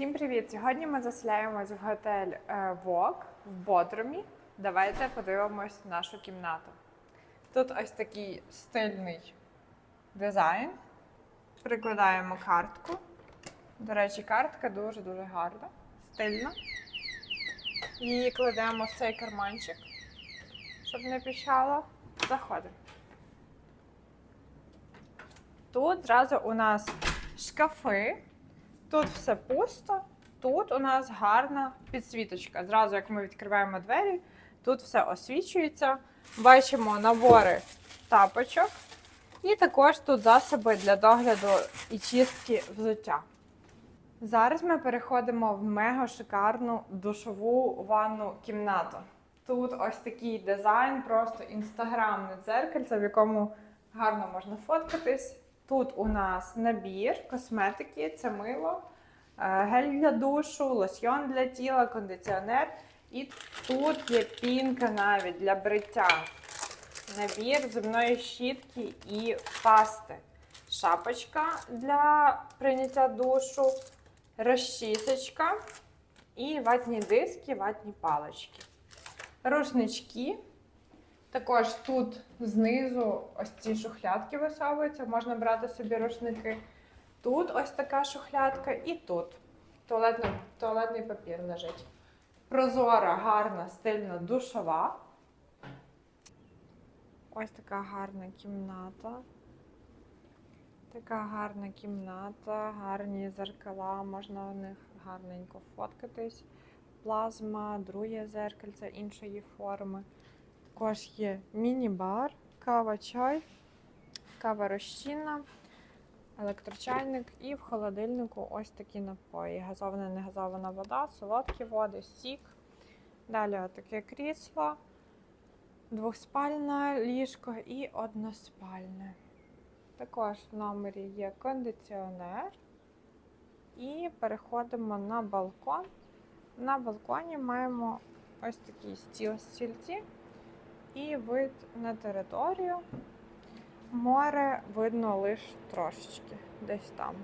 Всім привіт! Сьогодні ми заселяємось в готель е, Вок в Бодрумі. Давайте подивимось нашу кімнату. Тут ось такий стильний дизайн. Прикладаємо картку. До речі, картка дуже-дуже гарна, стильна. Її кладемо в цей карманчик, щоб не піщало. Заходимо. Тут зразу у нас шкафи. Тут все пусто. Тут у нас гарна підсвіточка. Зразу, як ми відкриваємо двері, тут все освічується. Бачимо набори тапочок. І також тут засоби для догляду і чистки взуття. Зараз ми переходимо в мега шикарну душову ванну кімнату. Тут ось такий дизайн, просто інстаграмне дзеркальце, в якому гарно можна фоткатись. Тут у нас набір косметики, це мило, е, гель для душу, лосьйон для тіла, кондиціонер. І тут є пінка навіть для бриття. Набір зубної щітки і пасти. Шапочка для прийняття душу, розчісочка і ватні диски, ватні палички. Рушнички. Також тут знизу ось ці шухлядки висовуються, можна брати собі рушники. Тут ось така шухлядка, і тут туалетний, туалетний папір лежить. Прозора, гарна, стильна душова. Ось така гарна кімната. Така гарна кімната, гарні зеркала, можна в них гарненько фоткатись. Плазма, друге зеркальце іншої форми. Також є міні-бар, кава, чай, кава розчинна, електрочайник і в холодильнику ось такі напої. Газована, негазована вода, солодкі води, сік. Далі таке крісло, двохспальне ліжко і односпальне. Також в номері є кондиціонер. І переходимо на балкон. На балконі маємо ось такий стіл стільці і вид на територію. Море видно лише трошечки десь там.